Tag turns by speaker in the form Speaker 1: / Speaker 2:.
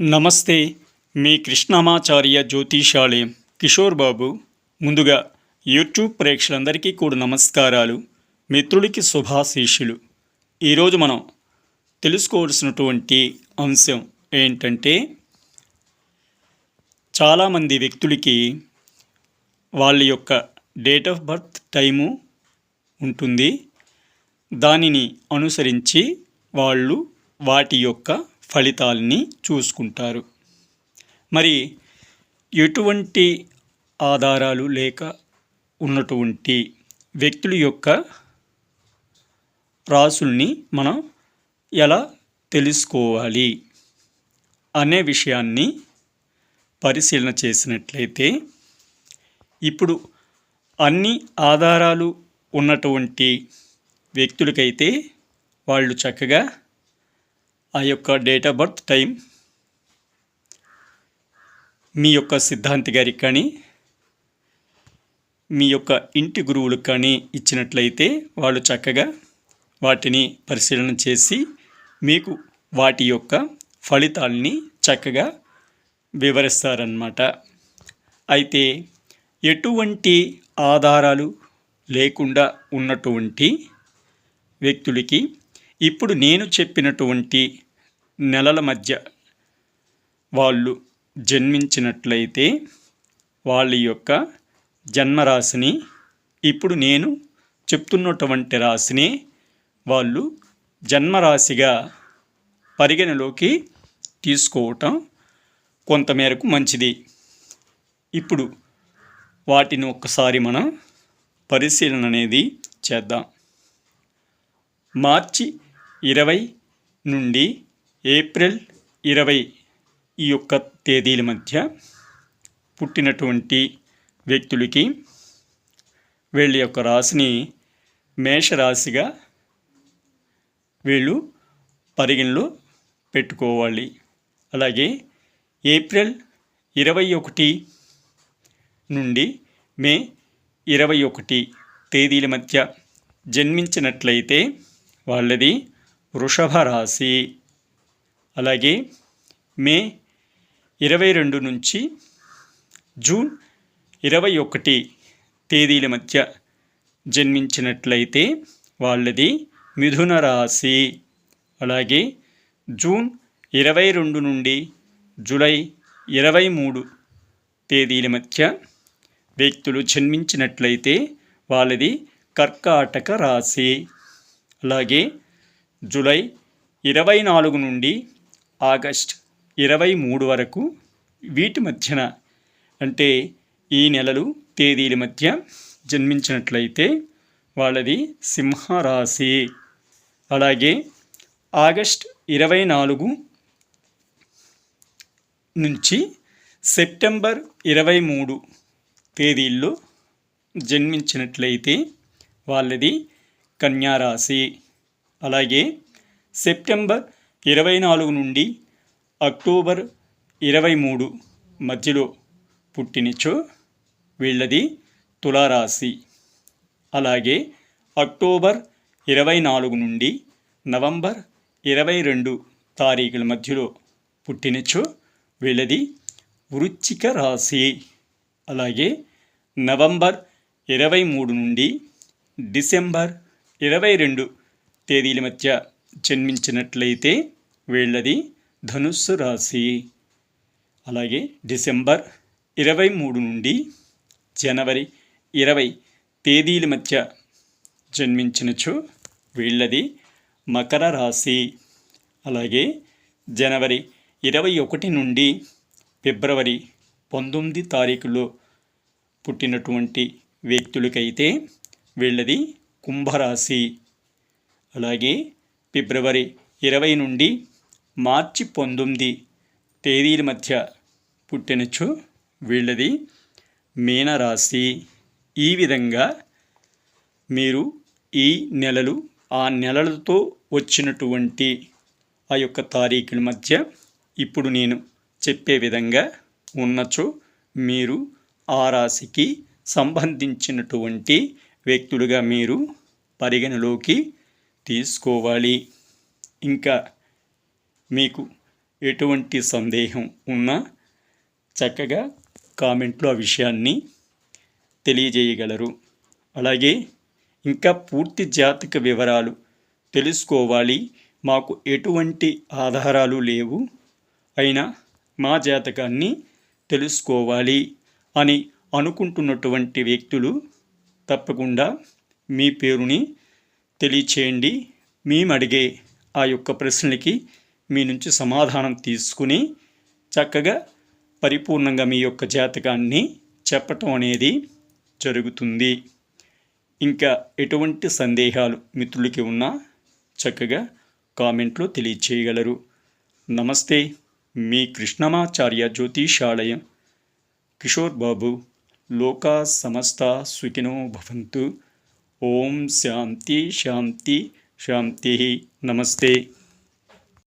Speaker 1: నమస్తే మీ కృష్ణమాచార్య జ్యోతిషాలయం కిషోర్ బాబు. ముందుగా యూట్యూబ్ ప్రేక్షకులందరికీ కూడా నమస్కారాలు. మిత్రుడికి శుభాశీషులు ఈరోజు మనం తెలుసుకోవాల్సినటువంటి అంశం ఏంటంటే చాలామంది వ్యక్తులకి వాళ్ళ యొక్క డేట్ ఆఫ్ బర్త్ టైము ఉంటుంది. దానిని అనుసరించి వాళ్ళు వాటి యొక్క ఫలితాలని చూసుకుంటారు. మరి ఎటువంటి ఆధారాలు లేక ఉన్నటువంటి వ్యక్తుల యొక్క రాసుల్ని మనం ఎలా తెలుసుకోవాలి అనే విషయాన్ని పరిశీలన చేసినట్లయితే ఇప్పుడు అన్ని ఆధారాలు ఉన్నటువంటి వ్యక్తులకైతే వాళ్ళు చక్కగా ఆ యొక్క డేట్ ఆఫ్ బర్త్ టైం మీ యొక్క సిద్ధాంతి గారికి కానీ మీ యొక్క ఇంటి గురువులకు కానీ ఇచ్చినట్లయితే వాళ్ళు చక్కగా వాటిని పరిశీలన చేసి మీకు వాటి యొక్క ఫలితాలని చక్కగా వివరిస్తారన్నమాట. అయితే ఎటువంటి ఆధారాలు లేకుండా ఉన్నటువంటి వ్యక్తులకి ఇప్పుడు నేను చెప్పినటువంటి నెలల మధ్య వాళ్ళు జన్మించినట్లయితే వాళ్ళ యొక్క జన్మరాశిని ఇప్పుడు నేను చెప్తున్నటువంటి రాశిని వాళ్ళు జన్మరాశిగా పరిగణలోకి తీసుకోవటం కొంతమేరకు మంచిది. ఇప్పుడు వాటిని ఒక్కసారి మనం పరిశీలన అనేది చేద్దాం. మార్చి ఇరవై నుండి ఏప్రిల్ ఇరవై ఈ యొక్క తేదీల మధ్య పుట్టినటువంటి వ్యక్తులకి వీళ్ళ యొక్క రాశిని మేషరాశిగా వీళ్ళు పరిగణలో పెట్టుకోవాలి. అలాగే ఏప్రిల్ ఇరవై ఒకటి నుండి మే ఇరవై ఒకటి తేదీల మధ్య జన్మించినట్లయితే వాళ్ళది వృషభ రాశి అలాగే మే ఇరవై రెండు నుంచి జూన్ ఇరవై ఒకటి తేదీల మధ్య జన్మించినట్లయితే వాళ్ళది మిథున రాశి. అలాగే జూన్ ఇరవై రెండు నుండి జూలై ఇరవై మూడు తేదీల మధ్య వ్యక్తులు జన్మించినట్లయితే వాళ్ళది కర్కాటక రాశి. అలాగే జూలై ఇరవై నాలుగు నుండి ఆగస్ట్ ఇరవై మూడు వరకు వీటి మధ్యన అంటే ఈ నెలలు తేదీల మధ్య జన్మించినట్లయితే వాళ్ళది సింహరాశి. అలాగే ఆగస్ట్ ఇరవై నాలుగు నుంచి సెప్టెంబర్ ఇరవై మూడు తేదీల్లో జన్మించినట్లయితే వాళ్ళది కన్యారాశి. అలాగే సెప్టెంబర్ ఇరవై నాలుగు నుండి అక్టోబర్ ఇరవై మూడు మధ్యలో పుట్టినచో వీళ్ళది తులారాశి. అలాగే అక్టోబర్ ఇరవై నాలుగు నుండి నవంబర్ ఇరవై రెండు తారీఖుల మధ్యలో పుట్టినచో వీళ్ళది వృచ్చిక రాశి. అలాగే నవంబర్ ఇరవై మూడు నుండి డిసెంబర్ ఇరవై రెండు తేదీల మధ్య జన్మించినట్లయితే వీళ్ళది ధనుస్సు రాశి. అలాగే డిసెంబర్ ఇరవై మూడు నుండి జనవరి ఇరవై తేదీల మధ్య జన్మించినచో వీళ్ళది మకర రాశి. అలాగే జనవరి ఇరవై ఒకటి నుండి ఫిబ్రవరి పంతొమ్మిది తారీఖులో పుట్టినటువంటి వ్యక్తులకైతే వీళ్ళది కుంభరాశి. అలాగే ఫిబ్రవరి ఇరవై నుండి మార్చి పంతొమ్మిది తేదీల మధ్య పుట్టినచో వీళ్ళది మీనరాశి. ఈ విధంగా మీరు ఈ నెలలు ఆ నెలలతో వచ్చినటువంటి ఆ యొక్క తారీఖుల మధ్య ఇప్పుడు నేను చెప్పే విధంగా ఉన్నచో మీరు ఆ రాశికి సంబంధించినటువంటి వ్యక్తులుగా మీరు పరిగణలోకి తీసుకోవాలి. ఇంకా మీకు ఎటువంటి సందేహం ఉన్నా చక్కగా కామెంట్లో ఆ విషయాన్ని తెలియజేయగలరు. అలాగే ఇంకా పూర్తి జాతక వివరాలు తెలుసుకోవాలి. మాకు ఎటువంటి ఆధారాలు లేవు. అయినా మా జాతకాన్ని తెలుసుకోవాలి అని అనుకుంటున్నటువంటి వ్యక్తులు తప్పకుండా మీ పేరుని తెలియచేయండి. మేము అడిగే ఆ యొక్క ప్రశ్నలకి మీ నుంచి సమాధానం తీసుకుని చక్కగా పరిపూర్ణంగా మీ యొక్క జాతకాన్ని చెప్పటం అనేది జరుగుతుంది. ఇంకా ఎటువంటి సందేహాలు మిత్రులకి ఉన్నా చక్కగా కామెంట్లో తెలియచేయగలరు. నమస్తే మీ కృష్ణమాచార్య జ్యోతిషాలయం. కిషోర్ బాబు లోకా సమస్త సుఖినో భవంతు. ओम शांति शांति शांति नमस्ते।